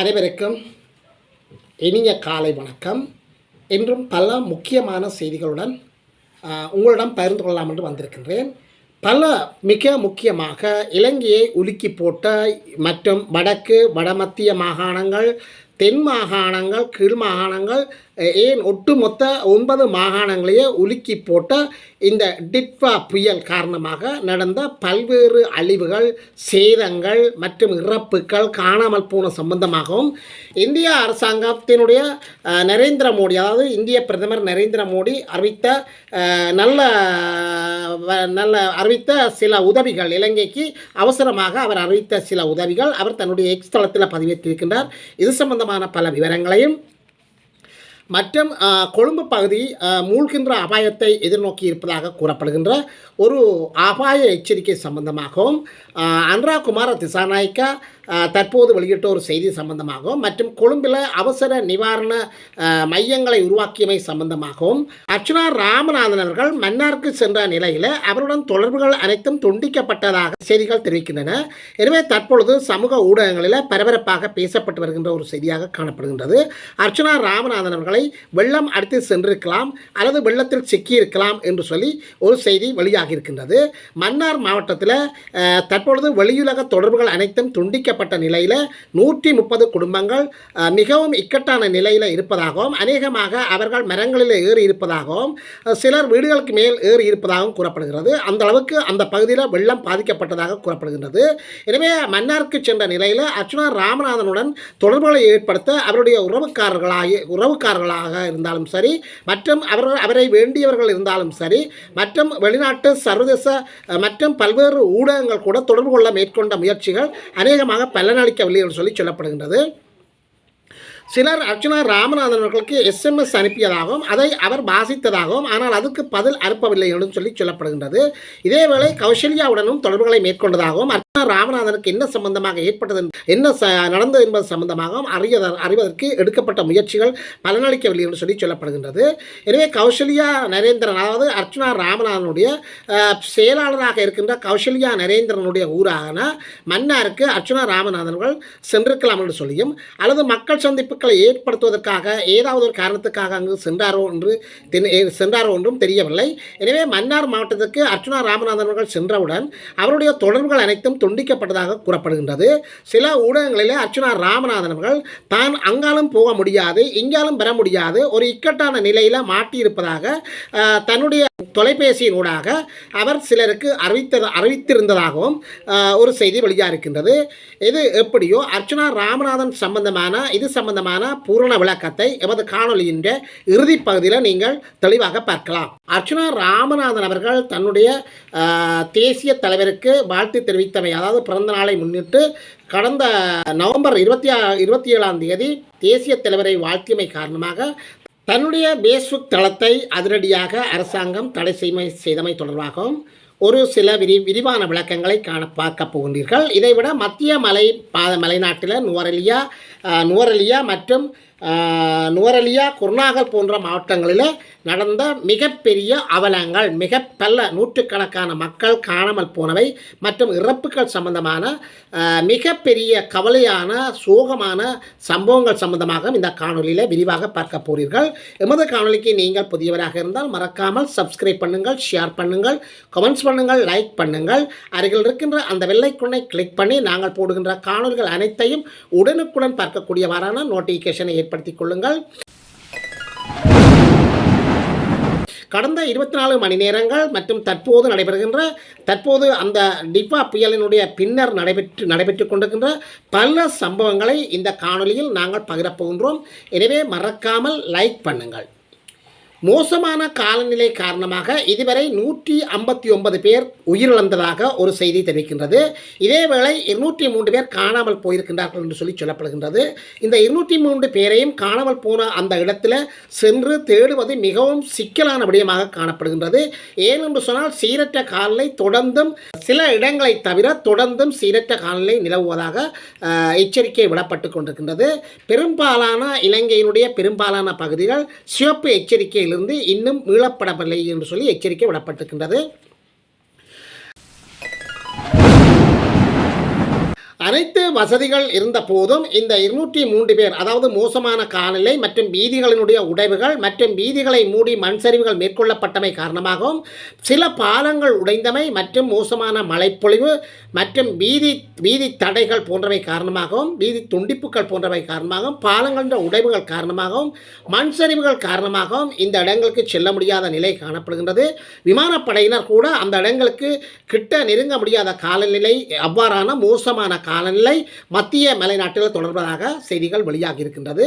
அனைவருக்கும் இனிய காலை வணக்கம். இன்றும் பல முக்கியமான செய்திகளுடன் உங்களிடம் பகிர்ந்து கொள்ளலாம் என்று வந்திருக்கின்றேன். பல மிக முக்கியமாக இலங்கையை உலுக்கி போட்ட மற்றும் வடக்கு வடமத்திய மாகாணங்கள் தென் மாகாணங்கள் கீழ் மாகாணங்கள் ஏன் ஒட்டுமொத்த ஒன்பது மாகாணங்களையே உலுக்கி போட்ட இந்த டிட்வா புயல் காரணமாக நடந்த பல்வேறு அழிவுகள் சேதங்கள் மற்றும் இறப்புகள் காணாமல் போன சம்பந்தமாகவும் இந்திய அரசாங்கத்தினுடைய நரேந்திர மோடி அதாவது இந்திய பிரதமர் நரேந்திர மோடி அறிவித்த நல்ல வ- நல்ல அறிவித்த சில உதவிகள் இலங்கைக்கு அவசரமாக அவர் அறிவித்த சில உதவிகள் அவர் தன்னுடைய எக்ஸ் தளத்தில் பதிவேற்றிருக்கின்றார் இது சம்பந்தமான பல விவரங்களையும் மற்றும் கொழும்பு பகுதி மூழ்கின்ற அபாயத்தை எதிர்நோக்கி இருப்பதாக கூறப்படுகின்ற ஒரு அபாய எச்சரிக்கை சம்பந்தமாகவும் ஆ, குமார திசாநாயக்கா தற்போது வெளியிட்ட ஒரு செய்தி சம்பந்தமாகவும் மற்றும் கொழும்பில் அவசர நிவாரண மையங்களை உருவாக்கியமை சம்பந்தமாகவும் அர்ச்சனா ராமநாதன் அவர்கள் மன்னாருக்கு சென்ற நிலையில் அவருடன் தொடர்புகள் அனைத்தும் துண்டிக்கப்பட்டதாக செய்திகள் தெரிவிக்கின்றன. எனவே தற்பொழுது சமூக ஊடகங்களில் பரபரப்பாக பேசப்பட்டு வருகின்ற ஒரு செய்தியாக காணப்படுகின்றது. அர்ச்சனா ராமநாதன் அவர்களை வெள்ளம் அடித்து சென்றிருக்கலாம் அல்லது வெள்ளத்தில் சிக்கியிருக்கலாம் என்று சொல்லி ஒரு செய்தி வெளியாகி இருக்கின்றது மன்னார் மாவட்டத்தில் தற்பொழுது வெளியுலக தொடர்புகள் அனைத்தும் துண்டிக்க பாதிக்கப்பட்ட நிலையில் நூற்றி முப்பது குடும்பங்கள் மிகவும் இக்கட்டான நிலையில் இருப்பதாகவும் அநேகமாக அவர்கள் மரங்களில் ஏறி இருப்பதாகவும் சிலர் வீடுகளுக்கு மேல் ஏறி இருப்பதாகவும் கூறப்படுகிறது. அந்த அளவுக்கு அந்த பகுதியில் வெள்ளம் பாதிக்கப்பட்டதாக கூறப்படுகின்றது. எனவே மன்னாருக்கு சென்ற நிலையில் அர்ச்சுனா ராமநாதனுடன் தொடர்புகளை ஏற்படுத்த அவருடைய உறவுக்காரர்களாக உறவுக்காரர்களாக இருந்தாலும் சரி மற்றும் அவர்கள் அவரை வேண்டியவர்கள் இருந்தாலும் சரி மற்றும் வெளிநாட்டு சர்வதேச மற்றும் பல்வேறு ஊடகங்கள் கூட தொடர்பு கொள்ள மேற்கொண்ட முயற்சிகள் அநேகமாக பலனளிக்கவில்லை என்று சொல்லி சொல்லப்படுகின்றது. சிலர் அர்ச்சனா ராமநாதன் அவர்களுக்கு எஸ்எம்எஸ் அனுப்பியதாகவும் அதை அவர் வாசித்ததாகவும் ஆனால் அதுக்கு பதில் அனுப்பவில்லை என்றும் சொல்லி சொல்லப்படுகின்றது. இதேவேளை கௌசல்யாவுடனும் தொடர்புகளை மேற்கொண்டதாகவும் அர்ச்சனா ராமநாதனுக்கு என்ன சம்பந்தமாக ஏற்பட்டது என்ன ச- நடந்தது என்பது சம்பந்தமாகவும் அறிய அறிவதற்கு எடுக்கப்பட்ட முயற்சிகள் பலனளிக்கவில்லை என்று சொல்லி சொல்லப்படுகின்றது. எனவே கௌசல்யா நரேந்திரன் அதாவது அர்ச்சனா ராமநாதனுடைய செயலாளராக இருக்கின்ற கௌசல்யா நரேந்திரனுடைய ஊரான மன்னாருக்கு அர்ச்சனா ராமநாதன்கள் சென்றிருக்கலாம் என்று சொல்லியும் அல்லது மக்கள் சந்திப்பு பொருட்களை ஏற்படுத்துவதற்காக ஏதாவது ஒரு காரணத்துக்காக அங்கு சென்றாரோ என்று சென்றாரோ என்றும் தெரியவில்லை. எனவே மன்னார் மாவட்டத்துக்கு அர்ச்சனா ராமநாதன் அவர்கள் சென்றவுடன் அவருடைய தொடர்புகள் அனைத்தும் துண்டிக்கப்பட்டதாக கூறப்படுகின்றது. சில ஊடகங்களிலே அர்ச்சுனா ராமநாதன் அவர்கள் தான் அங்காலும் போக முடியாது இங்காலும் பெற முடியாது ஒரு இக்கட்டான நிலையில் மாட்டியிருப்பதாக தன்னுடைய தன்னுடைய தொலைபேசியினூடாக அவர் சிலருக்கு அறிவித்த அறிவித்திருந்ததாகவும் ஒரு செய்தி வெளியாக இருக்கின்றது இது எப்படியோ அர்ச்சனா ராமநாதன் சம்பந்தமான இது சம்பந்தமான பூரண விளக்கத்தை எமது காணொலியின் இறுதி பகுதியில் நீங்கள் தெளிவாக பார்க்கலாம். அர்ச்சனா ராமநாதன் அவர்கள் தன்னுடைய தேசிய தலைவருக்கு வாழ்த்து தெரிவித்தமை அதாவது பிறந்த நாளை முன்னிட்டு கடந்த நவம்பர் இருபத்தி ஆ இருபத்தி ஏழாம் தேதி தேசிய தலைவரை வாழ்த்தியமை காரணமாக தன்னுடைய பேஸ்புக் தளத்தை அதிரடியாக அரசாங்கம் தடை செய்மை செய்தமை தொடர்பாகவும் ஒரு சில விரி விரிவான விளக்கங்களை காண பார்க்க போகின்றீர்கள். இதைவிட மத்திய மலை பாத மலைநாட்டில் நுவரலியா நுவரலியா மற்றும் நுவரலியா குர்நாகல் போன்ற மாவட்டங்களில் நடந்த மிகப்பெரிய அவலங்கள் மிக பல நூற்றுக்கணக்கான மக்கள் காணாமல் போனவை மற்றும் இறப்புகள் சம்பந்தமான மிகப்பெரிய கவலையான சோகமான சம்பவங்கள் சம்பந்தமாக இந்த காணொலியில் விரிவாக பார்க்க போகிறீர்கள். எமது காணொலிக்கு நீங்கள் புதியவராக இருந்தால் மறக்காமல் சப்ஸ்கிரைப் பண்ணுங்கள் ஷேர் பண்ணுங்கள் கமெண்ட்ஸ் பண்ணுங்கள் லைக் பண்ணுங்கள். அருகில் இருக்கின்ற அந்த வெள்ளைக்குண்ணை கிளிக் பண்ணி நாங்கள் போடுகின்ற காணொலிகள் அனைத்தையும் உடனுக்குடன் பார்க்கக்கூடியவாறான நோட்டிஃபிகேஷனை ஏற்படுத்திக் கொள்ளுங்கள். கடந்த இருபத்தி நாலு மணி நேரங்கள் மற்றும் தற்போது நடைபெறுகின்ற தற்போது அந்த டிபா புயலினுடைய பின்னர் நடைபெற்று நடைபெற்று கொண்டிருக்கின்ற பல சம்பவங்களை இந்த காணொளியில் நாங்கள் பகிரப்போகின்றோம் எனவே மறக்காமல் லைக் பண்ணுங்கள். மோசமான காலநிலை காரணமாக இதுவரை நூற்றி ஐம்பத்தி ஒன்பது பேர் உயிரிழந்ததாக ஒரு செய்தி தெரிவிக்கின்றது. இதேவேளை இருநூற்றி மூன்று பேர் காணாமல் போயிருக்கின்றார்கள் என்று சொல்லி சொல்லப்படுகின்றது. இந்த இருநூற்றி மூன்று பேரையும் காணாமல் போன அந்த இடத்துல சென்று தேடுவது மிகவும் சிக்கலான விடயமாக காணப்படுகின்றது. ஏனென்று சொன்னால் சீரற்ற காலநிலை தொடர்ந்தும் சில இடங்களை தவிர தொடர்ந்தும் சீரற்ற காலநிலை நிலவுவதாக எச்சரிக்கை விடப்பட்டு கொண்டிருக்கின்றது. பெரும்பாலான இலங்கையினுடைய பெரும்பாலான பகுதிகள் சிவப்பு எச்சரிக்கை இருந்து இன்னும் மீளப்படவில்லை என்று சொல்லி எச்சரிக்கை விடப்பட்டிருக்கின்றது. அனைத்து வசதிகள் இருந்த போதும் இந்த இருநூற்றி மூன்று பேர் அதாவது மோசமான காலநிலை மற்றும் வீதிகளினுடைய உடைவுகள் மற்றும் வீதிகளை மூடி மண் சரிவுகள் மேற்கொள்ளப்பட்டமை காரணமாகவும் சில பாலங்கள் உடைந்தமை மற்றும் மோசமான மழைப்பொழிவு மற்றும் வீதி வீதி தடைகள் போன்றவை காரணமாகவும் வீதி துண்டிப்புகள் போன்றவை காரணமாகவும் பாலங்களின் உடைவுகள் காரணமாகவும் மண் சரிவுகள் காரணமாகவும் இந்த இடங்களுக்கு செல்ல முடியாத நிலை காணப்படுகின்றது. விமானப்படையினர் கூட அந்த இடங்களுக்கு கிட்ட நெருங்க முடியாத காலநிலை அவ்வாறான மோசமான காலநிலை மத்திய மலைநாட்டில் தொடர்பதாக செய்திகள் வெளியாகி இருக்கின்றது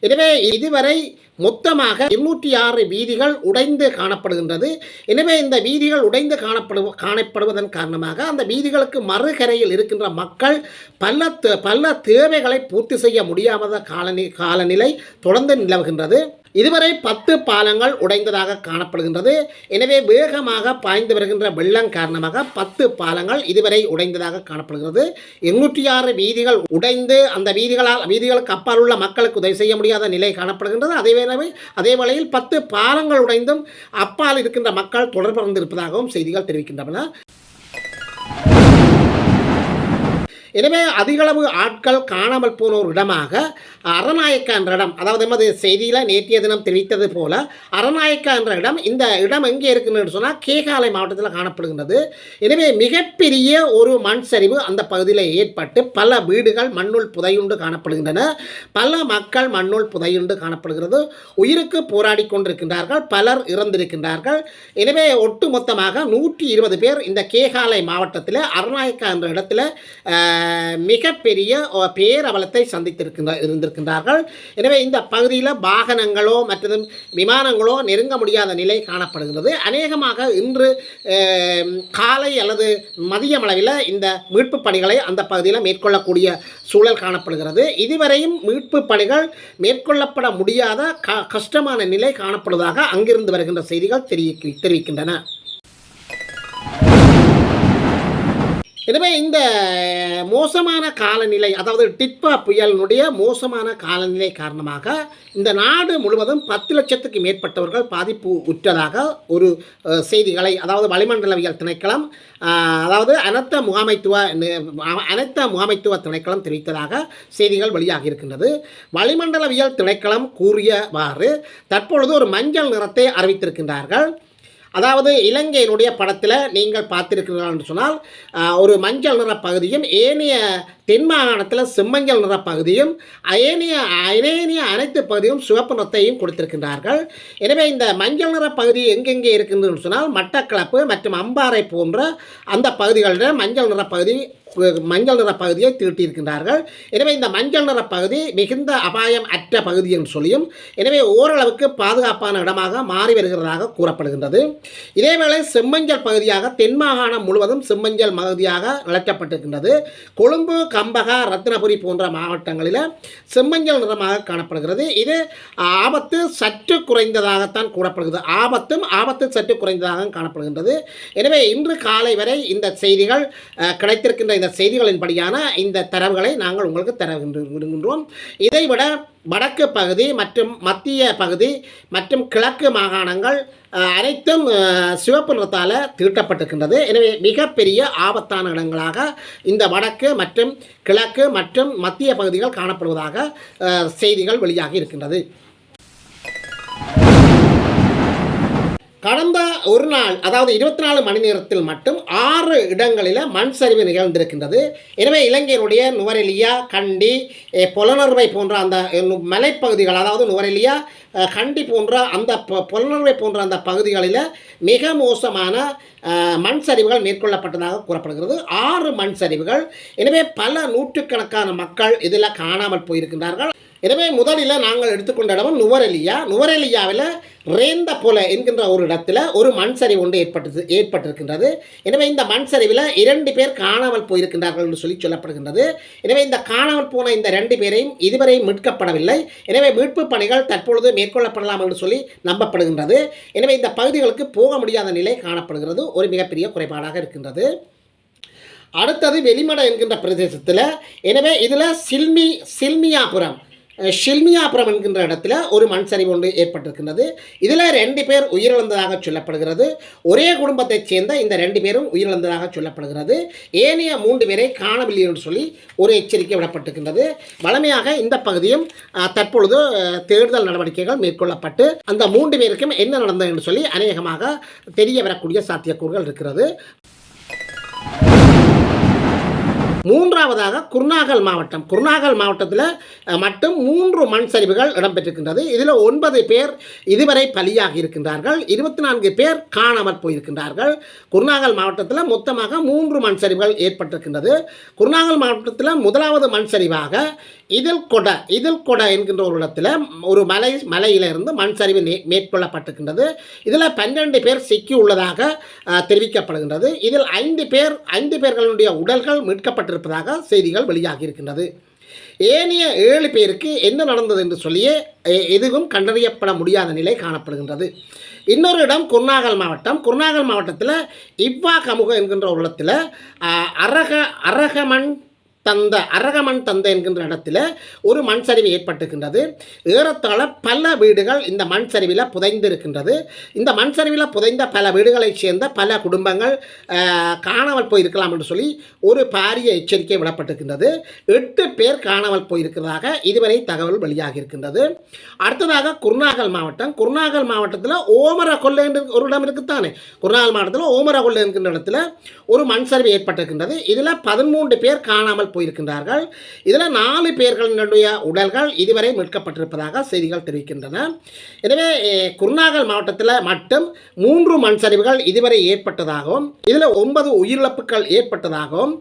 எனவே இதுவரை மொத்தமாக இருநூற்றி ஆறு வீதிகள் உடைந்து காணப்படுகின்றது. எனவே இந்த வீதிகள் உடைந்து காணப்படு காணப்படுவதன் காரணமாக அந்த வீதிகளுக்கு மறுகரையில் இருக்கின்ற மக்கள் பல தே- பல தேவைகளை பூர்த்தி செய்ய முடியாத காலநி காலநிலை தொடர்ந்து நிலவுகின்றது. இதுவரை பத்து பாலங்கள் உடைந்ததாக காணப்படுகின்றது. எனவே வேகமாக பாய்ந்து வருகின்ற வெள்ளம் காரணமாக பத்து பாலங்கள் இதுவரை உடைந்ததாக காணப்படுகிறது. எண்ணூற்றி ஆறு வீதிகள் உடைந்து அந்த வீதிகளால் வீதிகளுக்கு அப்பால் உள்ள மக்களுக்கு உதவி செய்ய முடியும். முடியாத நிலை காணப்படுகின்றது. அதே வேளை அதே வேளையில் பத்து பாலங்கள் உடைந்தும் அப்பால் இருக்கின்ற மக்கள் தொடர்பு இருப்பதாகவும் செய்திகள் தெரிவிக்கின்றன. எனவே அதிகளவு ஆட்கள் காணாமல் போன ஒரு இடமாக அரநாயக்கா என்ற இடம் அதாவது எமது செய்தியில் நேற்றைய தினம் தெரிவித்தது போல அரநாயக்கா என்ற இடம் இந்த இடம் எங்கே இருக்குன்னு சொன்னால் கேகாலை மாவட்டத்தில் காணப்படுகின்றது. எனவே மிகப்பெரிய ஒரு மண் சரிவு அந்த பகுதியில் ஏற்பட்டு பல வீடுகள் மண்ணுள் புதையுண்டு காணப்படுகின்றன. பல மக்கள் மண்ணுள் புதையுண்டு காணப்படுகிறது. உயிருக்கு போராடி கொண்டிருக்கின்றார்கள் பலர் இறந்திருக்கின்றார்கள். எனவே ஒட்டுமொத்தமாக நூற்றி இருபது பேர் இந்த கேகாலை மாவட்டத்தில் அரநாயக்கா என்ற இடத்துல மிகப்பெரிய பேரவலத்தை சந்தித்திருக்கின்ற இருந்திருக்கின்றார்கள். எனவே இந்த பகுதியில் வாகனங்களோ மற்றது விமானங்களோ நெருங்க முடியாத நிலை காணப்படுகிறது அநேகமாக இன்று காலை அல்லது மதியம் அளவில் இந்த மீட்பு பணிகளை அந்த பகுதியில் மேற்கொள்ளக்கூடிய சூழல் காணப்படுகிறது. இதுவரையும் மீட்பு பணிகள் மேற்கொள்ளப்பட முடியாத க கஷ்டமான நிலை காணப்படுவதாக அங்கிருந்து வருகின்ற செய்திகள் தெரிவிக்க தெரிவிக்கின்றன. எனவே இந்த மோசமான காலநிலை அதாவது டிட்பா புயலினுடைய மோசமான காலநிலை காரணமாக இந்த நாடு முழுவதும் பத்து லட்சத்துக்கு மேற்பட்டவர்கள் பாதிப்பு உற்றதாக ஒரு செய்திகளை அதாவது வளிமண்டலவியல் திணைக்களம் அதாவது அனர்த்த முகாமைத்துவ அனைத்த முகாமைத்துவ திணைக்களம் தெரிவித்ததாக செய்திகள் வெளியாகி இருக்கின்றது. வளிமண்டலவியல் திணைக்களம் கூறியவாறு தற்பொழுது ஒரு மஞ்சள் நிறத்தை அறிவித்திருக்கின்றார்கள். அதாவது இலங்கையினுடைய படத்தில் நீங்கள் பார்த்திருக்கிறீர்கள் என்று சொன்னால் ஒரு மஞ்சள் நிற பகுதியும் ஏனைய தென் மாகாணத்தில் செம்மஞ்சள் நிற பகுதியும் அயனிய அயனேனிய அனைத்து பகுதியும் சிவப்பு நிறத்தையும் கொடுத்திருக்கின்றார்கள். எனவே இந்த மஞ்சள் நிற பகுதி எங்கெங்கே இருக்குதுன்னு சொன்னால் மட்டக்களப்பு மற்றும் அம்பாறை போன்ற அந்த பகுதிகளில் மஞ்சள் நிற பகுதி மஞ்சள் நிற பகுதியை தீட்டியிருக்கின்றார்கள். எனவே இந்த மஞ்சள் நிற பகுதி மிகுந்த அபாயம் அற்ற பகுதி என்று சொல்லியும் எனவே ஓரளவுக்கு பாதுகாப்பான இடமாக மாறி வருகிறதாக கூறப்படுகின்றது. இதேவேளை செம்மஞ்சள் பகுதியாக தென் மாகாணம் முழுவதும் செம்மஞ்சள் பகுதியாக நிலக்கப்பட்டிருக்கின்றது கொழும்பு கம்பகா ரத்னபுரி போன்ற மாவட்டங்களில் செம்மஞ்சள் நிறமாக காணப்படுகிறது. இது ஆபத்து சற்று குறைந்ததாகத்தான் கூறப்படுகிறது. ஆபத்தும் ஆபத்து சற்று குறைந்ததாக காணப்படுகின்றது. எனவே இன்று காலை வரை இந்த செய்திகள் கிடைத்திருக்கின்ற இந்த செய்திகளின்படியான இந்த தரவுகளை நாங்கள் உங்களுக்கு தரவிடுகின்றோம் இதைவிட வடக்கு பகுதி மற்றும் மத்திய பகுதி மற்றும் கிழக்கு மாகாணங்கள் அனைத்தும் சிவப்பு நிறத்தால் தீட்டப்பட்டிருக்கின்றது எனவே மிகப்பெரிய ஆபத்தான இடங்களாக இந்த வடக்கு மற்றும் கிழக்கு மற்றும் மத்திய பகுதிகள் காணப்படுவதாக செய்திகள் வெளியாகி இருக்கின்றது. கடந்த ஒரு நாள் அதாவது இருபத்தி நாலு மணி நேரத்தில் மட்டும் ஆறு இடங்களில் மண் சரிவு நிகழ்ந்திருக்கின்றது. எனவே இலங்கையினுடைய நுவரெலியா கண்டி புலனர்வை போன்ற அந்த மலைப்பகுதிகள் அதாவது நுவரெலியா கண்டி போன்ற அந்த புலனர்வை போன்ற அந்த பகுதிகளில் மிக மோசமான மண் சரிவுகள் மேற்கொள்ளப்பட்டதாக கூறப்படுகிறது. ஆறு மண் சரிவுகள். எனவே பல நூற்றுக்கணக்கான மக்கள் இதில் காணாமல் போயிருக்கின்றார்கள். எனவே முதலில் நாங்கள் எடுத்துக்கொண்ட இடம் நுவரெலியா. நுவரெலியாவில் ரேந்த போல என்கின்ற ஒரு இடத்துல ஒரு மண் சரிவு ஒன்று ஏற்பட்டது ஏற்பட்டிருக்கின்றது. எனவே இந்த மண் சரிவில் இரண்டு பேர் காணாமல் போயிருக்கின்றார்கள் என்று சொல்லி சொல்லப்படுகின்றது. எனவே இந்த காணாமல் போன இந்த ரெண்டு பேரையும் இதுவரை மீட்கப்படவில்லை. எனவே மீட்பு பணிகள் தற்பொழுது மேற்கொள்ளப்படலாம் என்று சொல்லி நம்பப்படுகின்றது. எனவே இந்த பகுதிகளுக்கு போக முடியாத நிலை காணப்படுகிறது. ஒரு மிகப்பெரிய குறைபாடாக இருக்கின்றது. அடுத்தது வெளிமட என்கின்ற பிரதேசத்தில் எனவே இதில் சில்மி சில்மியாபுரம் ஷில்மியாபுரம் என்கின்ற இடத்துல ஒரு மண் சரிவு ஒன்று ஏற்பட்டிருக்கின்றது. இதில் ரெண்டு பேர் உயிரிழந்ததாக சொல்லப்படுகிறது. ஒரே குடும்பத்தைச் சேர்ந்த இந்த ரெண்டு பேரும் உயிரிழந்ததாக சொல்லப்படுகிறது. ஏனைய மூன்று பேரை காணவில்லை என்று சொல்லி ஒரு எச்சரிக்கை விடப்பட்டிருக்கின்றது. வழமையாக இந்த பகுதியும் தற்பொழுது தேடுதல் நடவடிக்கைகள் மேற்கொள்ளப்பட்டு அந்த மூன்று பேருக்கும் என்ன நடந்தது என்று சொல்லி அநேகமாக தெரிய வரக்கூடிய சாத்தியக்கூறுகள் இருக்கிறது. மூன்றாவதாக குர்நாகல் மாவட்டம். குர்நாகல் மாவட்டத்தில் மட்டும் மூன்று மண் சரிவுகள் இடம்பெற்றிருக்கின்றது. இதில் ஒன்பது பேர் இதுவரை பலியாகி இருக்கின்றார்கள். இருபத்தி நான்கு பேர் காணாமல் போயிருக்கின்றார்கள். குர்நாகல் மாவட்டத்தில் மொத்தமாக மூன்று மண் சரிவுகள் ஏற்பட்டிருக்கின்றது. குர்நாகல் மாவட்டத்தில் முதலாவது மண் சரிவாக இதில் கொட இதில் கொட என்கின்ற ஒரு இடத்துல ஒரு மலை மலையிலிருந்து மண் சரிவு மேற்கொள்ளப்பட்டிருக்கின்றது. இதில் பன்னிரண்டு பேர் சிக்கி உள்ளதாக தெரிவிக்கப்படுகின்றது. இதில் ஐந்து பேர் ஐந்து பேர்களுடைய உடல்கள் கொண்டிருப்பதாக செய்திகள் வெளியாகி இருக்கின்றது ஏனைய ஏழு பேருக்கு என்ன நடந்தது என்று சொல்லியே எ- எதுவும் கண்டறியப்பட முடியாத நிலை காணப்படுகின்றது. இன்னொரு இடம் குர்நாகல் மாவட்டம். குர்நாகல் மாவட்டத்தில் இவ்வா கமுக என்கின்ற ஒரு இடத்துல அரக அரகமன் தந்த அரகமண் தந்த என்கின்ற இடத்துல ஒரு மண் சரிவு ஏற்பட்டிருக்கின்றது. ஏறத்தாழ பல வீடுகள் இந்த மண் சரிவில் புதைந்திருக்கின்றது. இந்த மண் சரிவில் புதைந்த பல வீடுகளைச் சேர்ந்த பல குடும்பங்கள் காணாமல் போயிருக்கலாம் என்று சொல்லி ஒரு பாரிய எச்சரிக்கை விடப்பட்டிருக்கின்றது. எட்டு பேர் காணாமல் போயிருக்கிறதாக இதுவரை தகவல் வெளியாகி இருக்கின்றது அடுத்ததாக குருநாகல் மாவட்டம். குருநாகல் மாவட்டத்தில் ஓமர கொள்ளை என்று ஒரு இடம் இருக்குத்தானே? குருநாகல் மாவட்டத்தில் ஓமர கொள்ளை என்கின்ற இடத்துல ஒரு மண் சரிவு ஏற்பட்டிருக்கின்றது. இதில் பதிமூன்று பேர் காணாமல் போயிருக்கின்றார்கள். இதில் நாலு பேர்களினுடைய உடல்கள் இதுவரை மீட்கப்பட்டிருப்பதாக செய்திகள் தெரிவிக்கின்றன. எனவே குருநாகல் மாவட்டத்தில் மட்டும் மூன்று மண் சரிவுகள் இதுவரை ஏற்பட்டதாகவும் இதில் ஒன்பது உயிரிழப்புகள் ஏற்பட்டதாகவும்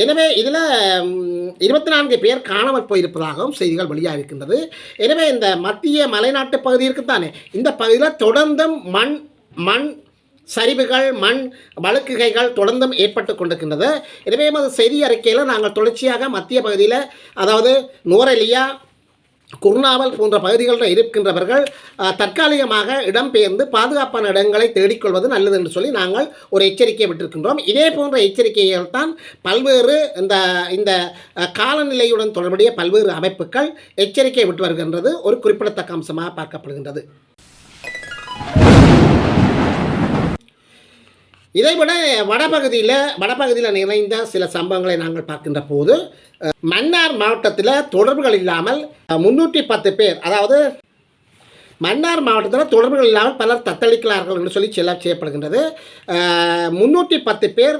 எனவே இதில் இருபத்தி நான்கு பேர் காணாமல் போயிருப்பதாகவும் செய்திகள் வெளியாக இருக்கின்றது எனவே இந்த மத்திய மலைநாட்டு பகுதி இருக்குத்தானே இந்த பகுதியில் தொடர்ந்தும் மண் மண் சரிவுகள் மண் வழுக்குகைகள் தொடர்ந்தும் ஏற்பட்டு கொண்டிருக்கின்றது. எனவே எமது செய்தி அறிக்கையில் நாங்கள் தொடர்ச்சியாக மத்திய பகுதியில் அதாவது நூரலியா குர்ணாவல் போன்ற பகுதிகளில் இருக்கின்றவர்கள் தற்காலிகமாக இடம்பெயர்ந்து பாதுகாப்பான இடங்களை தேடிக்கொள்வது நல்லது என்று சொல்லி நாங்கள் ஒரு எச்சரிக்கை விட்டிருக்கின்றோம். இதே போன்ற எச்சரிக்கைகள் தான் பல்வேறு இந்த இந்த காலநிலையுடன் தொடர்புடைய பல்வேறு அமைப்புகள் எச்சரிக்கை விட்டு வருகின்றது. ஒரு குறிப்பிடத்தக்க அம்சமாக பார்க்கப்படுகின்றது. இதைவிட வடபகுதியில் வடபகுதியில் நிறைந்த சில சம்பவங்களை நாங்கள் பார்க்கின்ற போது மன்னார் மாவட்டத்தில் தொடர்புகள் இல்லாமல் முன்னூற்றி பத்து பேர் அதாவது மன்னார் மாவட்டத்தில் தொடர்புகள் இல்லாமல் பலர் தத்தளிக்கிறார்கள் என்று சொல்லி செல்ல செய்யப்படுகின்றது. முன்னூற்றி பத்து பேர்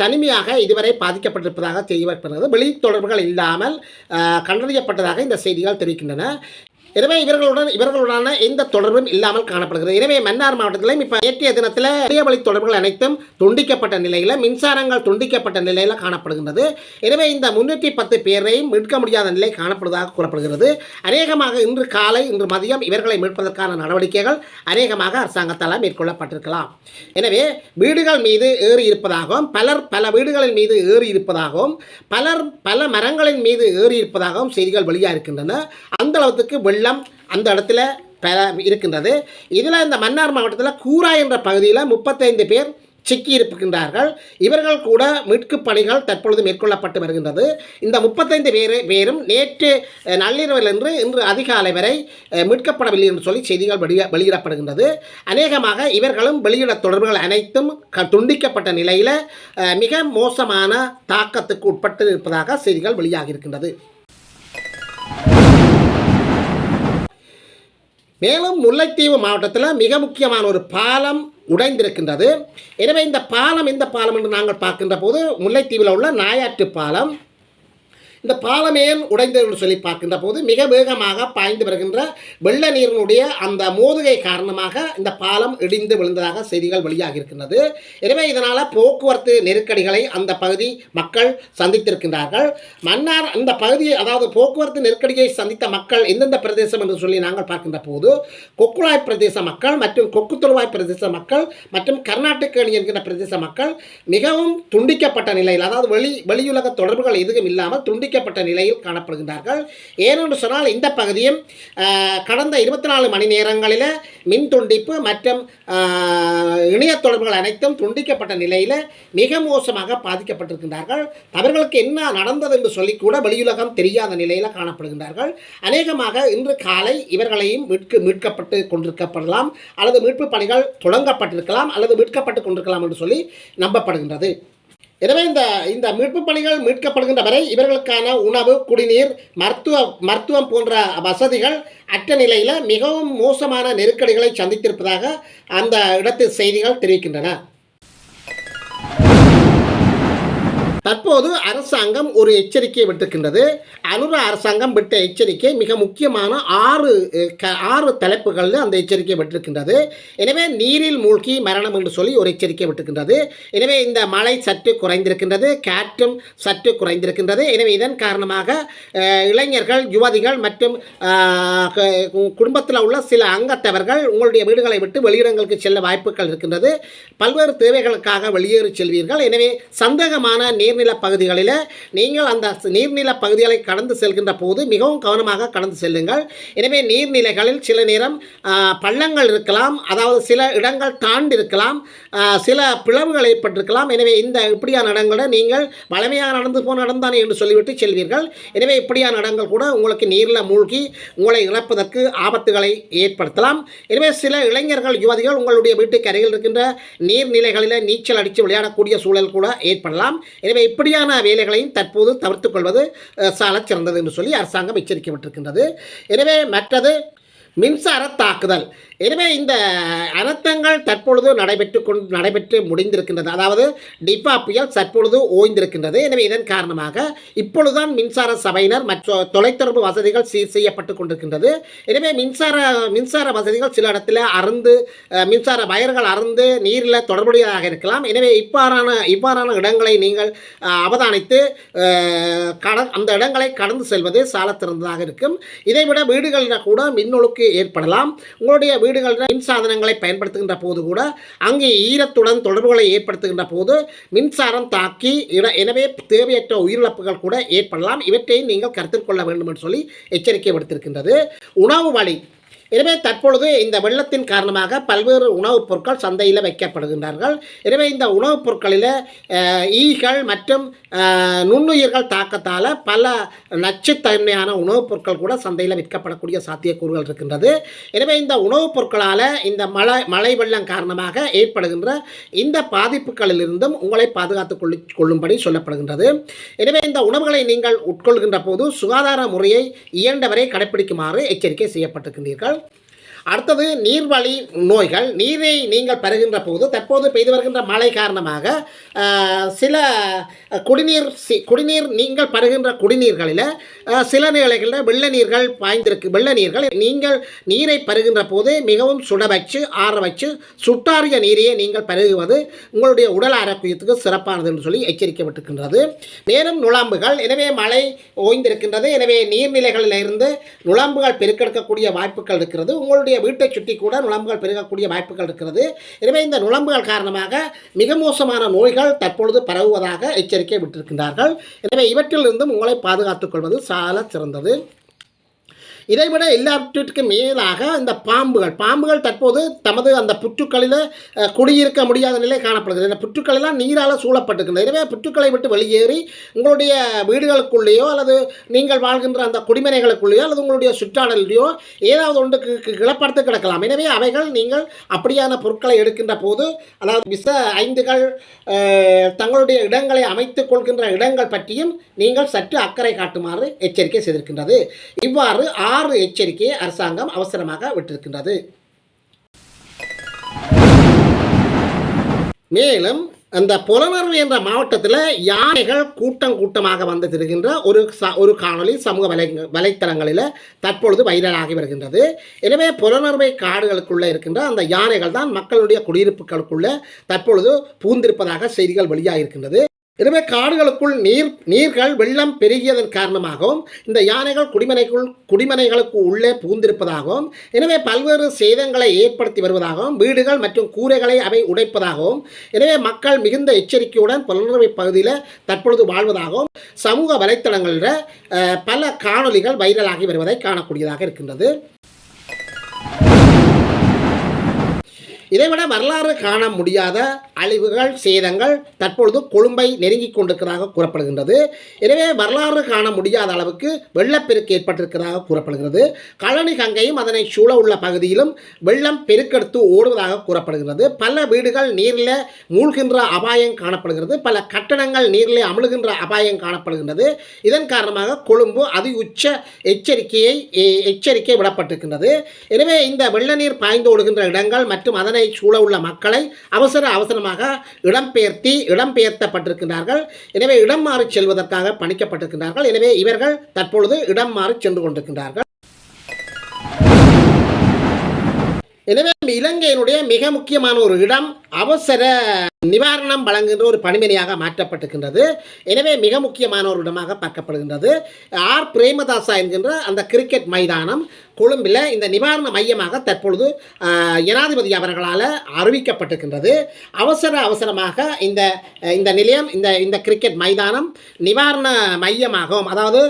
தனிமையாக இதுவரை பாதிக்கப்பட்டிருப்பதாக செய்யப்படுகிறது வெளி தொடர்புகள் இல்லாமல் கண்டறியப்பட்டதாக இந்த செய்திகள் தெரிவிக்கின்றன. எனவே இவர்களுடன் இவர்களுடனான எந்த தொடர்பும் இல்லாமல் காணப்படுகிறது. எனவே மன்னார் மாவட்டத்திலும் இப்போ நேற்றைய தினத்தில் இணைய வழி தொடர்புகள் அனைத்தும் துண்டிக்கப்பட்ட நிலையில் மின்சாரங்கள் துண்டிக்கப்பட்ட நிலையில் காணப்படுகின்றது. எனவே இந்த முன்னூற்றி பத்து பேரையும் மீட்க முடியாத நிலை காணப்படுவதாக கூறப்படுகிறது. அநேகமாக இன்று காலை இன்று மதியம் இவர்களை மீட்பதற்கான நடவடிக்கைகள் அநேகமாக அரசாங்கத்தால் மேற்கொள்ளப்பட்டிருக்கலாம். எனவே வீடுகள் மீது ஏறி இருப்பதாகவும் பலர் பல வீடுகளின் மீது ஏறி இருப்பதாகவும் பலர் பல மரங்களின் மீது ஏறி இருப்பதாகவும் செய்திகள் வெளியாக இருக்கின்றன அந்த அளவுக்கு வெள்ளம் அந்த இடத்துல பெற இருக்கின்றது. இதில் இந்த மன்னார் மாவட்டத்தில் கூரா என்ற பகுதியில் முப்பத்தைந்து பேர் சிக்கியிருக்கின்றார்கள் இவர்கள் கூட மீட்கு பணிகள் தற்பொழுது மேற்கொள்ளப்பட்டு வருகின்றது. இந்த முப்பத்தைந்து பேர் பேரும் நேற்று நள்ளிரவிலிருந்து இன்று அதிகாலை வரை மீட்கப்படவில்லை என்று சொல்லி செய்திகள் வெளிய வெளியிடப்படுகின்றது. அநேகமாக இவர்களும் வெளியிட தொடர்புகள் அனைத்தும் க துண்டிக்கப்பட்ட நிலையில் மிக மோசமான தாக்கத்துக்கு உட்பட்டு இருப்பதாக செய்திகள் வெளியாகி இருக்கின்றது மேலும் முல்லைத்தீவு மாவட்டத்தில் மிக முக்கியமான ஒரு பாலம் உடைந்திருக்கின்றது. எனவே இந்த பாலம் எந்த பாலம் என்று நாங்கள் பார்க்கின்ற போது முல்லைத்தீவில் உள்ள நாயாற்று பாலம் இந்த பாலம் உடைந்தது சொல்லி பார்க்கின்ற போது மிக வேகமாக பாய்ந்து வருகின்ற வெள்ள நீரினுடைய அந்த மோதுகை காரணமாக இந்த பாலம் இடிந்து விழுந்ததாக செய்திகள் வெளியாகி இருக்கின்றது. எனவே இதனால் போக்குவரத்து நெருக்கடிகளை அந்த பகுதி மக்கள் சந்தித்திருக்கின்றார்கள். மன்னார் அந்த பகுதியை அதாவது போக்குவரத்து நெருக்கடியை சந்தித்த மக்கள் எந்தெந்த பிரதேசம் என்று சொல்லி நாங்கள் பார்க்கின்ற போது கொக்குழாய் பிரதேச மக்கள் மற்றும் கொக்குத்தொழுவாய் பிரதேச மக்கள் மற்றும் கர்நாடக அணி என்கின்ற பிரதேச மக்கள் மிகவும் துண்டிக்கப்பட்ட நிலையில் அதாவது வெளி வெளியுலக தொடர்புகள் எதுவும் இல்லாமல் துண்டிக்க துண்டிக்கப்பட்ட நிலையில் காணப்படுகின்றார்கள். ஏனென்று சொன்னால் இந்த பகுதியும் கடந்த இருபத்தி நாலு மணி நேரங்களில் மின் துண்டிப்பு மற்றும் இணைய தொடர்புகள் அனைத்தும் துண்டிக்கப்பட்ட நிலையில் மிக மோசமாக பாதிக்கப்பட்டிருக்கின்றார்கள். அவர்களுக்கு என்ன நடந்தது என்று சொல்லி கூட வெளியுலகம் தெரியாத நிலையில் காணப்படுகின்றார்கள். அநேகமாக இன்று காலை இவர்களையும் மீட்கு மீட்கப்பட்டு கொண்டிருக்கப்படலாம் அல்லது மீட்பு பணிகள் தொடங்கப்பட்டிருக்கலாம் அல்லது மீட்கப்பட்டு கொண்டிருக்கலாம் என்று சொல்லி நம்பப்படுகின்றது. எனவே இந்த இந்த மீட்பு பணிகள் மீட்கப்படுகின்ற வரை இவர்களுக்கான உணவு குடிநீர் மருத்துவ மருத்துவம் போன்ற வசதிகள் அற்ற நிலையில் மிகவும் மோசமான நெருக்கடிகளை சந்தித்திருப்பதாக அந்த இடத்து செய்திகள் தெரிவிக்கின்றன. தற்போது அரசாங்கம் ஒரு எச்சரிக்கையை விட்டிருக்கின்றது. அனுர அரசாங்கம் விட்ட எச்சரிக்கை மிக முக்கியமான ஆறு க- ஆறு தலைப்புகளில் அந்த எச்சரிக்கை விட்டிருக்கின்றது. எனவே நீரில் மூழ்கி மரணம் என்று சொல்லி ஒரு எச்சரிக்கை விட்டிருக்கின்றது. எனவே இந்த மழை சற்று குறைந்திருக்கின்றது காற்றும் சற்று குறைந்திருக்கின்றது. எனவே இதன் காரணமாக இளைஞர்கள் யுவதிகள் மற்றும் குடும்பத்தில் உள்ள சில அங்கத்தவர்கள் உங்களுடைய வீடுகளை விட்டு வெளியிடங்களுக்கு செல்ல வாய்ப்புகள் இருக்கின்றது. பல்வேறு தேவைகளுக்காக வெளியேறி செல்வீர்கள். எனவே சந்தேகமான நீர்நில பகுதிகளில் நீங்கள் அந்த நீர்நில பகுதிகளை கடந்து செல்கின்ற போது மிகவும் கவனமாக கடந்து செல்லுங்கள். எனவே நீர்நிலைகளில் சில நேரம் பள்ளங்கள் இருக்கலாம். அதாவது சில இடங்கள் தாண்டி இருக்கலாம் சில பிளவுகள் ஏற்பட்டிருக்கலாம். எனவே இந்த இப்படியான இடங்களை நீங்கள் வளமையாக நடந்து போ நடந்தானே என்று சொல்லிவிட்டு செல்வீர்கள். எனவே இப்படியான இடங்கள் கூட உங்களுக்கு நீரில் மூழ்கி உங்களை இழப்பதற்கு ஆபத்துகளை ஏற்படுத்தலாம். எனவே சில இளைஞர்கள் யுவதிகள் உங்களுடைய வீட்டுக்கு அருகில் இருக்கின்ற நீர்நிலைகளில் நீச்சல் அடித்து விளையாடக்கூடிய சூழல் கூட ஏற்படலாம். எனவே இப்படியான வேலைகளையும் தற்போது தவிர்த்து கொள்வது சாலச் சிறந்தது என்று சொல்லி அரசாங்கம் எச்சரிக்கப்பட்டிருக்கின்றது எனவே மற்றது மின்சார தாக்குதல். எனவே இந்த அனர்த்தங்கள் தற்பொழுது நடைபெற்று கொண்டு நடைபெற்று முடிந்திருக்கின்றது. அதாவது டிபா புயல் தற்பொழுது ஓய்ந்திருக்கின்றது. எனவே இதன் காரணமாக இப்பொழுதுதான் மின்சார சபையினர் மற்ற தொலைத்தொடர்பு வசதிகள் சீர் செய்யப்பட்டு கொண்டிருக்கின்றது. எனவே மின்சார மின்சார வசதிகள் சில இடத்துல அறுந்து மின்சார வயர்கள் அறுந்து நீரில் தொடர்புடையதாக இருக்கலாம். எனவே இவ்வாறான இவ்வாறான இடங்களை நீங்கள் அவதானித்து கட அந்த இடங்களை கடந்து செல்வது சால சிறந்ததாக இருக்கும். இதைவிட வீடுகளில் கூட மின்னொழுக்கு ஏற்படலாம். உங்களுடைய வீடுகளில் மின் சாதனங்களை பயன்படுத்துகின்ற போது கூட அங்கே ஈரத்துடன் தொடர்புகளை ஏற்படுத்துகின்ற போது மின்சாரம் தாக்கி இட எனவே தேவையற்ற உயிரிழப்புகள் கூட ஏற்படலாம். இவற்றையும் நீங்கள் கருத்தில் கொள்ள வேண்டும் என்று சொல்லி எச்சரிக்கை விடுத்திருக்கின்றது. உணவு வழி. எனவே தற்பொழுது இந்த வெள்ளத்தின் காரணமாக பல்வேறு உணவுப் பொருட்கள் சந்தையில் வைக்கப்படுகின்றார்கள். எனவே இந்த உணவுப் பொருட்களில் ஈகள் மற்றும் நுண்ணுயிர்கள் தாக்கத்தால் பல நச்சுத்தன்மையான உணவுப் பொருட்கள் கூட சந்தையில் விற்கப்படக்கூடிய சாத்தியக்கூறுகள் இருக்கின்றது. எனவே இந்த உணவுப் பொருட்களால் இந்த மழை மழை வெள்ளம் காரணமாக ஏற்படுகின்ற இந்த பாதிப்புகளிலிருந்தும் உங்களை பாதுகாத்துக் கொள்ளி கொள்ளும்படி சொல்லப்படுகின்றது. எனவே இந்த உணவுகளை நீங்கள் உட்கொள்கின்ற போது சுகாதார முறையை இயன்றவரை கடைப்பிடிக்குமாறு எச்சரிக்கை செய்யப்பட்டிருக்கின்றீர்கள். அடுத்தது நீர்வழி நோய்கள். நீரை நீங்கள் பெறுகின்ற போது தற்போது பெய்து வருகின்ற மழை காரணமாக சில குடிநீர் சி- குடிநீர் நீங்கள் பருகின்ற குடிநீர்களில் சில நிலைகளில் வெள்ள நீர்கள் பாய்ந்திருக்கு வெள்ள நீர்கள். நீங்கள் நீரை பருகின்ற போது மிகவும் சுட வச்சு ஆற வச்சு சுட்டாரிய நீரையே நீங்கள் பருகுவது உங்களுடைய உடல் ஆரோக்கியத்துக்கு சிறப்பானது என்று சொல்லி எச்சரிக்கப்பட்டிருக்கின்றது. மேலும் நுழாம்புகள் எனவே மழை ஓய்ந்திருக்கின்றது. எனவே நீர்நிலைகளில் இருந்து நுழம்புகள் பெருக்கெடுக்கக்கூடிய வாய்ப்புகள் இருக்கிறது. உங்களுடைய வீட்டை சுற்றி கூட நுழம்புகள் பெருகக்கூடிய வாய்ப்புகள் இருக்கிறது. எனவே இந்த நுழம்புகள் காரணமாக மிக மோசமான நோய்கள் தற்பொழுது பரவுவதாக எச்சரிக்கை விட்டிருக்கின்றார்கள். எனவே இவற்றிலிருந்தும் உங்களை பாதுகாத்துக் கொள்வது சால சிறந்தது. இதைவிட எல்லாவற்றிற்கு மேலாக இந்த பாம்புகள் பாம்புகள் தற்போது தமது அந்த புற்றுக்களில் குடியிருக்க முடியாத நிலை காணப்படுகிறது. இந்த புற்றுக்களெல்லாம் நீரால் சூழப்பட்டிருக்கிறது எனவே புற்றுக்களை விட்டு வெளியேறி உங்களுடைய வீடுகளுக்குள்ளேயோ அல்லது நீங்கள் வாழ்கின்ற அந்த குடிமனைகளுக்குள்ளேயோ அல்லது உங்களுடைய சுற்றாடலையோ ஏதாவது ஒன்றுக்கு கி- கிளப்படுத்து கிடக்கலாம். எனவே அவைகள் நீங்கள் அப்படியான பொருட்களை எடுக்கின்ற போது அதாவது விச ஐந்துகள் தங்களுடைய இடங்களை அமைத்துக் கொள்கின்ற இடங்கள் பற்றியும் நீங்கள் சற்று அக்கறை காட்டுமாறு எச்சரிக்கை செய்திருக்கின்றது. இவ்வாறு ஆறு எச்சரிக்கையை அரசாங்கம் அவசரமாக விட்டிருக்கின்றது. மேலும் அந்த புலனர்வு என்ற மாவட்டத்தில் யானைகள் கூட்டம் கூட்டமாக வந்து திருகின்ற ஒரு ச ஒரு காணொலி சமூக வலை வலைத்தளங்களில் தற்பொழுது வைரலாகி வருகின்றது. எனவே புலனர்வை காடுகளுக்குள்ளே இருக்கின்ற அந்த யானைகள் தான் மக்களுடைய குடியிருப்புகளுக்குள்ளே தற்பொழுது பூந்திருப்பதாக செய்திகள் வெளியாக இருக்கின்றது எனவே காடுகளுக்குள் நீர் நீர்கள் வெள்ளம் பெருகியதன் காரணமாகவும் இந்த யானைகள் குடிமனைக்குள் குடிமனைகளுக்கு உள்ளே புகுந்திருப்பதாகவும் எனவே பல்வேறு சேதங்களை ஏற்படுத்தி வருவதாகவும் வீடுகள் மற்றும் கூரைகளை அவை உடைப்பதாகவும் எனவே மக்கள் மிகுந்த எச்சரிக்கையுடன் புலனறுவை பகுதியில் தற்பொழுது வாழ்வதாகவும் சமூக வலைத்தளங்களில் பல காணொளிகள் வைரலாகி வருவதை காணக்கூடியதாக இருக்கின்றது. இதைவிட வரலாறு காண முடியாத அழிவுகள் சேதங்கள் தற்பொழுது கொழும்பை நெருங்கிக் கொண்டிருக்கிறதாக கூறப்படுகின்றது. எனவே வரலாறு காண முடியாத அளவுக்கு வெள்ளப்பெருக்கு ஏற்பட்டிருக்கிறதாக கூறப்படுகிறது. கழனி கங்கையும் அதனை சூழ உள்ள பகுதியிலும் வெள்ளம் பெருக்கெடுத்து ஓடுவதாக கூறப்படுகிறது. பல வீடுகள் நீரில் மூழ்கின்ற அபாயம் காணப்படுகிறது. பல கட்டடங்கள் நீரில் அமுழுகின்ற அபாயம் காணப்படுகின்றது. இதன் காரணமாக கொழும்பு அதி உச்ச எச்சரிக்கையை எச்சரிக்கை விடப்பட்டிருக்கின்றது. எனவே இந்த வெள்ள நீர் பாய்ந்து ஓடுகின்ற இடங்கள் மற்றும் அதனை சூழ உள்ள மக்களை அவசர அவசரமாக இடம்பெயர்த்தி இடம்பெயர்த்தப்பட்டிருக்கிறார்கள் எனவே இடம் மாறி செல்வதற்காக பணிக்கப்பட்டிருக்கிறார்கள் எனவே இவர்கள் தற்பொழுது இடம் மாறி சென்று கொண்டிருக்கிறார்கள் எனவே இலங்கையினுடைய மிக முக்கியமான ஒரு இடம் அவசர நிவாரணம் வழங்குகின்ற ஒரு பணிமனையாக மாற்றப்பட்டிருக்கின்றது. எனவே மிக முக்கியமான ஒரு இடமாக பார்க்கப்படுகின்றது. ஆர். பிரேமதாசா என்கின்ற அந்த கிரிக்கெட் மைதானம் கொழும்பில் இந்த நிவாரண மையமாக தற்பொழுது ஜனாதிபதி அவர்களால் அறிவிக்கப்பட்டிருக்கின்றது. அவசர அவசரமாக இந்த இந்த நிலையம் இந்த இந்த கிரிக்கெட் மைதானம் நிவாரண மையமாகவும் அதாவது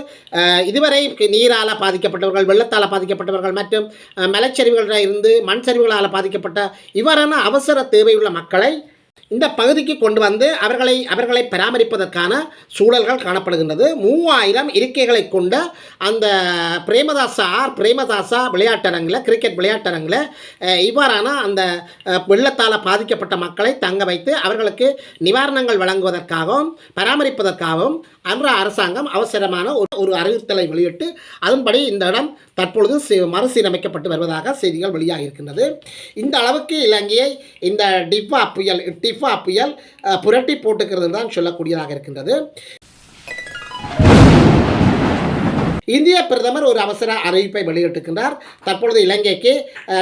இதுவரை நீரால் பாதிக்கப்பட்டவர்கள் வெள்ளத்தால் பாதிக்கப்பட்டவர்கள் மற்றும் மலைச்சரிவுகளில் இருந்து மண் சரிவுகளால் பாதிக்கப்பட்ட இவ்வாறான அவசர தேவையுள்ள மக்களை இந்த பகுதிக்கு கொண்டு வந்து அவர்களை அவர்களை பராமரிப்பதற்கான சூழல்கள் காணப்படுகின்றது. மூவாயிரம் இருக்கைகளை கொண்ட அந்த பிரேமதாசா ஆர் பிரேமதாசா விளையாட்டரங்கில் கிரிக்கெட் விளையாட்டரங்கில் இவ்வாறான அந்த வெள்ளத்தால் பாதிக்கப்பட்ட மக்களை தங்க வைத்து அவர்களுக்கு நிவாரணங்கள் வழங்குவதற்காகவும் பராமரிப்பதற்காகவும் அன்ற அரசாங்கம் அவசரமான ஒரு ஒரு வெளியிட்டு அதன்படி இந்த இடம் தற்பொழுது மறுசீரமைக்கப்பட்டு வருவதாக செய்திகள் வெளியாக இருக்கின்றது இந்த அளவுக்கு இலங்கையை இந்த டிஃபா புயல் டிஃபா புயல் புரட்டி போட்டுக்கிறது தான் சொல்லக்கூடியதாக இருக்கின்றது. இந்திய பிரதமர் ஒரு அவசர அறிவிப்பை வெளியிட்டிருக்கின்றார். தற்பொழுது இலங்கைக்கு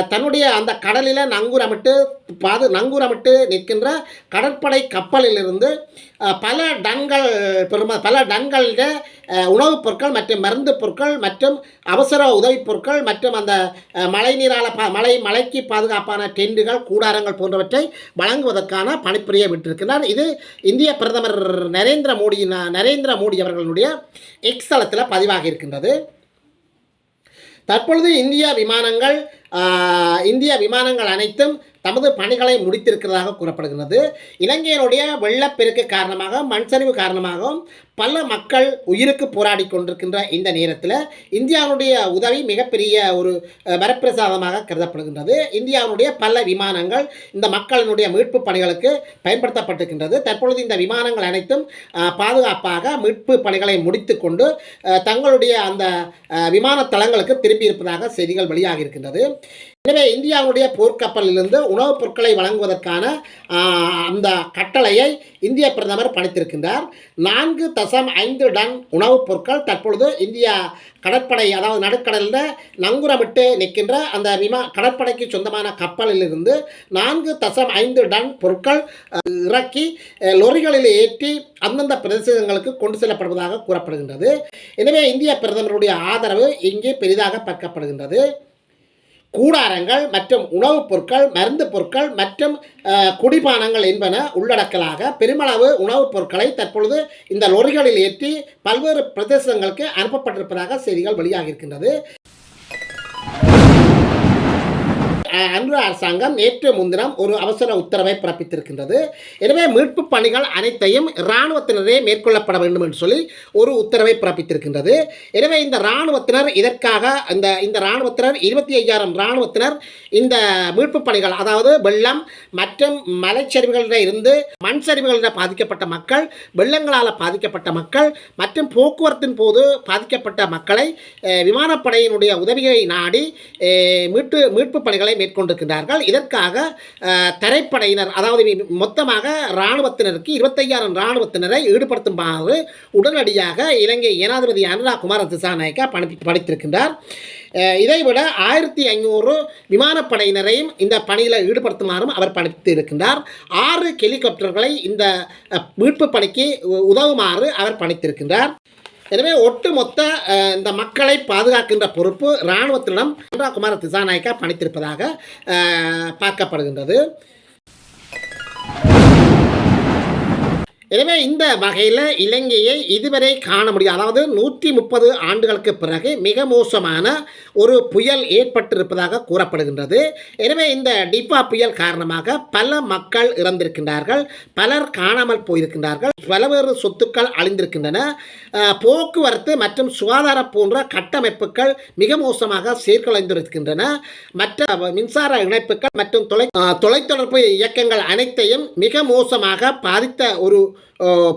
தன்னுடைய அந்த கடலில் நங்கூரமிட்டு பாது நங்கூரமிட்டு நிற்கின்ற கடற்படை கப்பலிலிருந்து பல டன்கள் பெரும பல டன்களில் உணவுப் பொருட்கள் மற்றும் மருந்து பொருட்கள் மற்றும் அவசர உதவிப் பொருட்கள் மற்றும் அந்த மழை நீரால பா மழை மழைக்கு பாதுகாப்பான டெண்டுகள் கூடாரங்கள் போன்றவற்றை வழங்குவதற்கான பணிப்புரிய விட்டிருக்கிறார். இது இந்திய பிரதமர் நரேந்திர மோடி நரேந்திர மோடி அவர்களுடைய எக்ஸலத்தில் பதிவாகி இருக்கின்றது. தற்பொழுது இந்திய விமானங்கள் இந்திய விமானங்கள் அனைத்தும் தமது பணிகளை முடித்திருக்கிறதாக கூறப்படுகிறது. இலங்கையினுடைய வெள்ளப்பெருக்கு காரணமாக மண் சரிவு காரணமாகவும் பல மக்கள் உயிருக்கு போராடி கொண்டிருக்கின்ற இந்த நேரத்தில் இந்தியாவுடைய உதவி மிகப்பெரிய ஒரு வரப்பிரசாதமாக கருதப்படுகின்றது. இந்தியாவுடைய பல விமானங்கள் இந்த மக்களினுடைய மீட்பு பணிகளுக்கு பயன்படுத்தப்பட்டிருக்கின்றது. தற்பொழுது இந்த விமானங்கள் அனைத்தும் பாதுகாப்பாக மீட்பு பணிகளை முடித்துக்கொண்டு தங்களுடைய அந்த விமான தளங்களுக்கு திரும்பி இருப்பதாக செய்திகள் வெளியாகி இருக்கின்றது எனவே இந்தியாவுடைய போர்க்கப்பலிலிருந்து உணவுப் பொருட்களை வழங்குவதற்கான அந்த கட்டளையை இந்திய பிரதமர் பணித்திருக்கின்றார். நான்கு தசம் ஐந்து டன் உணவுப் பொருட்கள் தற்பொழுது இந்தியா கடற்படை அதாவது நடுக்கடலில் நங்குரமிட்டு நிற்கின்ற அந்த விமா கடற்படைக்கு சொந்தமான கப்பலிலிருந்து நான்கு தசம் ஐந்து டன் பொருட்கள் இறக்கி லொரிகளில் ஏற்றி அந்தந்த பிரதேசங்களுக்கு கொண்டு செல்லப்படுவதாக கூறப்படுகின்றது. எனவே இந்திய பிரதமருடைய ஆதரவு இங்கே பெரிதாக பார்க்கப்படுகின்றது. கூடாரங்கள் மற்றும் உணவுப் பொருட்கள் மருந்து பொருட்கள் மற்றும் குடிபானங்கள் என்பன உள்ளடக்கலாக. பெருமளவு உணவுப் பொருட்களை தற்பொழுது இந்த லொரிகளில் ஏற்றி பல்வேறு பிரதேசங்களுக்கு அனுப்பப்பட்டிருப்பதாக செய்திகள் வெளியாகியிருக்கின்றது. அன்று அரசாங்கம் நேற்று முன்தினம் ஒரு அவசர உத்தரவை பிறப்பித்திருக்கின்றது. எனவே மீட்பு பணிகள் அனைத்தையும் இராணுவத்தினரே மேற்கொள்ளப்பட வேண்டும் என்று சொல்லி ஒரு உத்தரவை பிறப்பித்திருக்கின்றது. எனவே இந்த இராணுவத்தினர் இதற்காக இந்த இந்த இராணுவத்தினர் இருபத்தி ஐயாயிரம் இராணுவத்தினர் இந்த மீட்பு பணிகள் அதாவது வெள்ளம் மற்றும் மலைச்சரிவுகளிட இருந்து மண் சரிவுகளிட பாதிக்கப்பட்ட மக்கள் வெள்ளங்களால் பாதிக்கப்பட்ட மக்கள் மற்றும் போக்குவரத்தின் போது பாதிக்கப்பட்ட மக்களை விமானப்படையினுடைய உதவியை நாடி அஹ், மீட்பு மீட்பு பணிகளை மேற்கொண்டிருக்கின்றார்கள். இதற்காக தரைப்படையினர் அதாவது மொத்தமாக இராணுவத்தினருக்கு இருபத்தையாயிரம் இராணுவத்தினரை ஈடுபடுத்துமாறு உடனடியாக இலங்கை ஏனாதிபதி அனுராக் குமார திசாநாயக்கா பணி படைத்திருக்கின்றார். இதைவிட ஆயிரத்தி ஐநூறு விமானப்படையினரையும் இந்த பணியில் ஈடுபடுத்துமாறும் அவர் பணித்து இருக்கின்றார் ஆறு ஹெலிகாப்டர்களை இந்த மீட்பு பணிக்கு உ- உதவுமாறு அவர் பணித்திருக்கின்றார். எனவே ஒட்டுமொத்த இந்த மக்களை பாதுகாக்கின்ற பொறுப்பு இராணுவத்திடம் அனுரா குமார திசாநாயக்கா பணித்திருப்பதாக பார்க்கப்படுகின்றது. எனவே இந்த வகையில் இலங்கையை இதுவரை காண முடியும் அதாவது நூற்றி முப்பது ஆண்டுகளுக்கு பிறகு மிக மோசமான ஒரு புயல் ஏற்பட்டிருப்பதாக கூறப்படுகின்றது. எனவே இந்த டிப்பா புயல் காரணமாக பல மக்கள் இறந்திருக்கின்றார்கள். பலர் காணாமல் போயிருக்கின்றார்கள். பலவேறு சொத்துக்கள் அழிந்திருக்கின்றன. போக்குவரத்து மற்றும் சுகாதார போன்ற கட்டமைப்புகள் மிக மோசமாக சீர்குலைந்திருக்கின்றன. மற்ற மின்சார இணைப்புகள் மற்றும் தொலை தொலைத்தொடர்பு இயக்கங்கள் அனைத்தையும் மிக மோசமாக பாதித்த ஒரு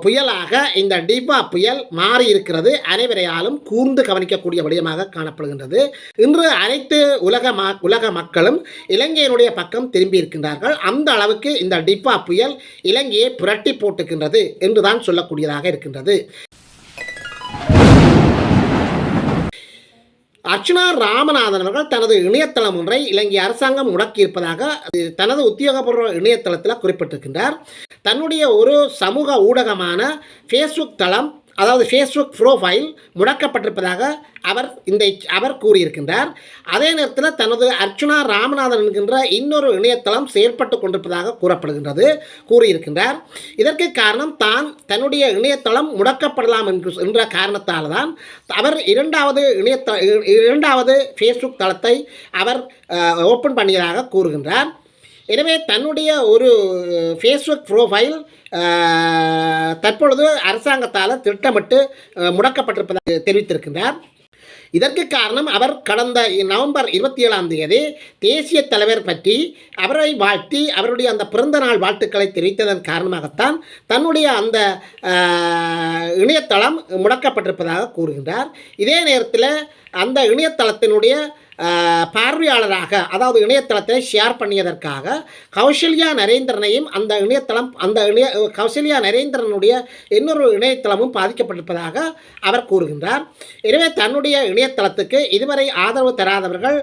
புயலாக இந்த டிபா புயல் மாறி இருக்கிறது அனைவரையாலும் கூர்ந்து கவனிக்கக்கூடிய விடயமாக காணப்படுகின்றது. இன்று அனைத்து உலக ம உலக மக்களும் இலங்கையினுடைய பக்கம் திரும்பி இருக்கின்றார்கள் அந்த அளவுக்கு இந்த டிப்பா புயல் இலங்கையை புரட்டி போட்டுக்கின்றது என்றுதான் சொல்லக்கூடியதாக இருக்கின்றது. அர்ச்சனா ராமநாதன் அவர்கள் தனது இணையதளம் ஒன்றை இலங்கை அரசாங்கம் முடக்கியிருப்பதாக அது தனது உத்தியோகபூர்வ இணையதளத்தில் குறிப்பிட்டிருக்கின்றார். தன்னுடைய ஒரு சமூக ஊடகமான ஃபேஸ்புக் தளம் அதாவது ஃபேஸ்புக் ப்ரோஃபைல் முடக்கப்பட்டிருப்பதாக அவர் இந்த அவர் கூறியிருக்கின்றார். அதே நேரத்தில் தனது அர்ச்சுனா ராமநாதன் என்கின்ற இன்னொரு இணையதளம் செயற்பட்டு கொண்டிருப்பதாக கூறப்படுகின்றது கூறியிருக்கின்றார். இதற்கு காரணம் தான் தன்னுடைய இணையதளம் முடக்கப்படலாம் என்று என்ற காரணத்தால் தான் அவர் இரண்டாவது இணையத இரண்டாவது ஃபேஸ்புக் தளத்தை அவர் ஓப்பன் பண்ணியதாக கூறுகின்றார். எனவே தன்னுடைய ஒரு ஃபேஸ்புக் ப்ரோஃபைல் தற்பொழுது அரசாங்கத்தால் திட்டமிட்டு முடக்கப்பட்டிருப்பதாக தெரிவித்திருக்கின்றார். இதற்கு காரணம் அவர் கடந்த நவம்பர் இருபத்தி ஏழாம் தேதி தேசிய தலைவர் பற்றி அவரை வாழ்த்தி அவருடைய அந்த பிறந்த நாள் வாழ்த்துக்களை தெரிவித்ததன் காரணமாகத்தான் தன்னுடைய அந்த இணையதளம் முடக்கப்பட்டிருப்பதாக கூறுகின்றார். இதே நேரத்தில் அந்த இணையதளத்தினுடைய பார்வையாளராக அதாவது இணையதளத்தை ஷேர் பண்ணியதற்காக கௌசல்யா நரேந்திரனையும் அந்த இணையதளம் அந்த இணைய கௌசல்யா நரேந்திரனுடைய இன்னொரு இணையதளமும் பாதிக்கப்பட்டிருப்பதாக அவர் கூறுகின்றார். எனவே தன்னுடைய இணையதளத்துக்கு இதுவரை ஆதரவு தராதவர்கள்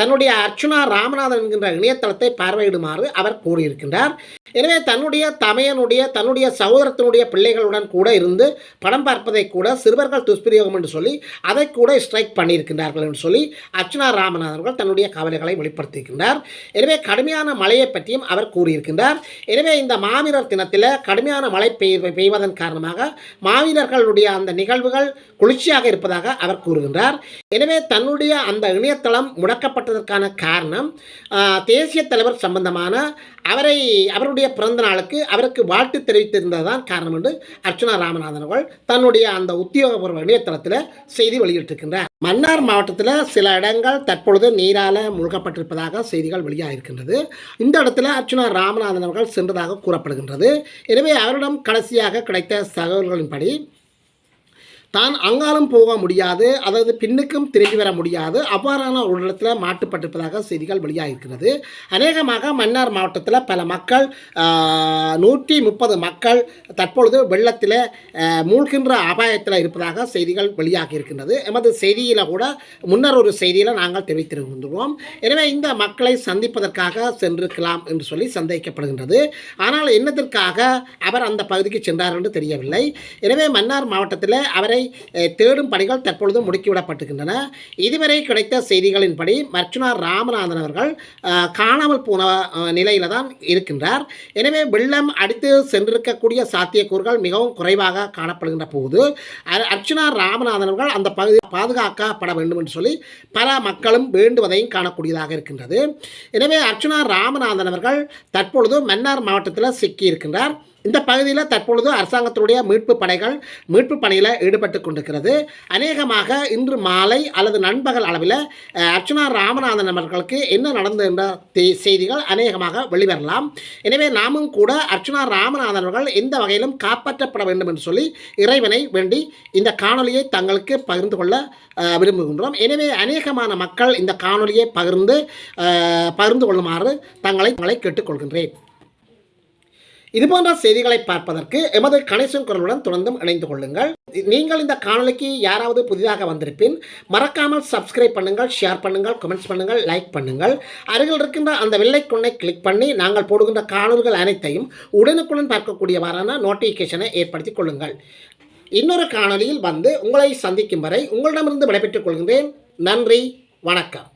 தன்னுடைய அர்ச்சுனா ராமநாதன் என்கின்ற இணையதளத்தை பார்வையிடுமாறு அவர் கூறியிருக்கின்றார். எனவே தன்னுடைய தமையனுடைய தன்னுடைய சகோதரத்தினுடைய பிள்ளைகளுடன் கூட இருந்து படம் பார்ப்பதை கூட சிறுவர்கள் துஷ்பிரயோகம் என்று சொல்லி அதை கூட ஸ்ட்ரைக் பண்ணியிருக்கின்றார்கள் என்று சொல்லி அர்ச்சுனா ராமநாதன் அவர்கள் தன்னுடைய கவலைகளை வெளிப்படுத்தியிருக்கின்றார். எனவே கடுமையான மழையை பற்றியும் அவர் கூறியிருக்கின்றார். எனவே இந்த மாவீரர் தினத்தில் கடுமையான மழை பெய் பெய்வதன் காரணமாக மாவீரர்களுடைய அந்த நிகழ்வுகள் குளிர்ச்சியாக இருப்பதாக அவர் கூறுகின்றார். எனவே தன்னுடைய அந்த இணையதளம் முடக்கப்பட்டதற்கான காரணம் தேசிய தலைவர் சம்பந்தமான அவரை அவருடைய பிறந்த நாளுக்கு அவருக்கு வாழ்த்து தெரிவித்திருந்ததுதான் காரணம் என்று அர்ச்சனா ராமநாதன் அவர்கள் தன்னுடைய அந்த உத்தியோகபூர்வ இணையதளத்தில் செய்தி வெளியிட்டிருக்கின்றார். மன்னார் மாவட்டத்தில் சில இடங்கள் தற்பொழுது நீரால் முழுகப்பட்டிருப்பதாக செய்திகள் வெளியாகிருக்கின்றது இந்த இடத்துல அர்ச்சனா ராமநாதன் அவர்கள் சென்றதாக கூறப்படுகின்றது. எனவே அவரிடம் கடைசியாக கிடைத்த தகவல்களின்படி தான் அங்காலும் போக முடியாது அதாவது பின்னுக்கும் திரும்பி வர முடியாது. அவ்வாறான ஒரு இடத்துல மாட்டுப்பட்டிருப்பதாக செய்திகள் வெளியாகிருக்கிறது அநேகமாக மன்னார் மாவட்டத்தில் பல மக்கள் நூற்றி முப்பது மக்கள் தற்பொழுது வெள்ளத்தில் மூழ்கின்ற அபாயத்தில் இருப்பதாக செய்திகள் வெளியாகி இருக்கின்றது எமது செய்தியில் கூட முன்னர் ஒரு செய்தியில் நாங்கள் தெரிவித்திருக்கின்றோம். எனவே இந்த மக்களை சந்திப்பதற்காக சென்றிருக்கலாம் என்று சொல்லி சந்தேகிக்கப்படுகின்றது ஆனால் என்னதற்காக அவர் அந்த பகுதிக்கு சென்றார் என்று தெரியவில்லை. எனவே மன்னார் மாவட்டத்தில் அவரை அஹ், தேடும் பணிகள் தற்பொழுது முடுக்கிவிடப்பட்டிருக்கின்றன. இதுவரை கிடைத்த செய்திகளின்படி மர்ச்சுனா ராமநாதன் அவர்கள் காணாமல் போன நிலையில் தான் இருக்கின்றார். எனவே வெள்ளம் அடித்து சென்றிருக்கக்கூடிய சாத்தியக்கூறுகள் மிகவும் குறைவாக காணப்படுகின்ற போது அர்- அர்ச்சுனா ராமநாதன் அவர்கள் அந்த பகுதி பாதுகாக்கப்பட வேண்டும் என்று சொல்லி பல மக்களும் வேண்டுவதையும் காணக்கூடியதாக இருக்கின்றது. எனவே அர்ச்சுனா ராமநாதன் அவர்கள் தற்பொழுது மன்னார் மாவட்டத்தில் சிக்கியிருக்கின்றார். இந்த பகுதியில் தற்பொழுது அரசாங்கத்தினுடைய மீட்பு படைகள் மீட்பு பணியில் ஈடுபட்டு கொண்டிருக்கிறது. அநேகமாக இன்று மாலை அல்லது நண்பகல் அளவில் அர்ச்சனா ராமநாதன் அவர்களுக்கு என்ன நடந்தது என்ற செய்திகள் அநேகமாக வெளிவரலாம். எனவே நாமும் கூட அர்ச்சனா ராமநாதன் அவர்கள் எந்த வகையிலும் காப்பாற்றப்பட வேண்டும் என்று சொல்லி இறைவனை வேண்டி இந்த காணொலியை தங்களுக்கு பகிர்ந்து கொள்ள விரும்புகின்றோம். எனவே அநேகமான மக்கள் இந்த காணொலியை பகிர்ந்து பகிர்ந்து கொள்ளுமாறு தங்களை தங்களை கேட்டுக்கொள்கின்றேன். இதுபோன்ற செய்திகளை பார்ப்பதற்கு எமது கணேசன் குரலுடன் தொடர்ந்தும் இணைந்து கொள்ளுங்கள். நீங்கள் இந்த காணொலிக்கு யாராவது புதிதாக வந்திருப்பின் மறக்காமல் சப்ஸ்கிரைப் பண்ணுங்கள் ஷேர் பண்ணுங்கள் கமெண்ட்ஸ் பண்ணுங்கள் லைக் பண்ணுங்கள். அருகில் இருக்கின்ற அந்த வெள்ளைக்குண்ணை கிளிக் பண்ணி நாங்கள் போடுகின்ற காணொலிகள் அனைத்தையும் உடனுக்குடன் பார்க்கக்கூடியவாறான நோட்டிஃபிகேஷனை ஏற்படுத்திக் கொள்ளுங்கள். இன்னொரு காணொலியில் வந்து உங்களை சந்திக்கும் வரை உங்களிடமிருந்து விடைபெற்றுக் கொள்கின்றேன். நன்றி வணக்கம்.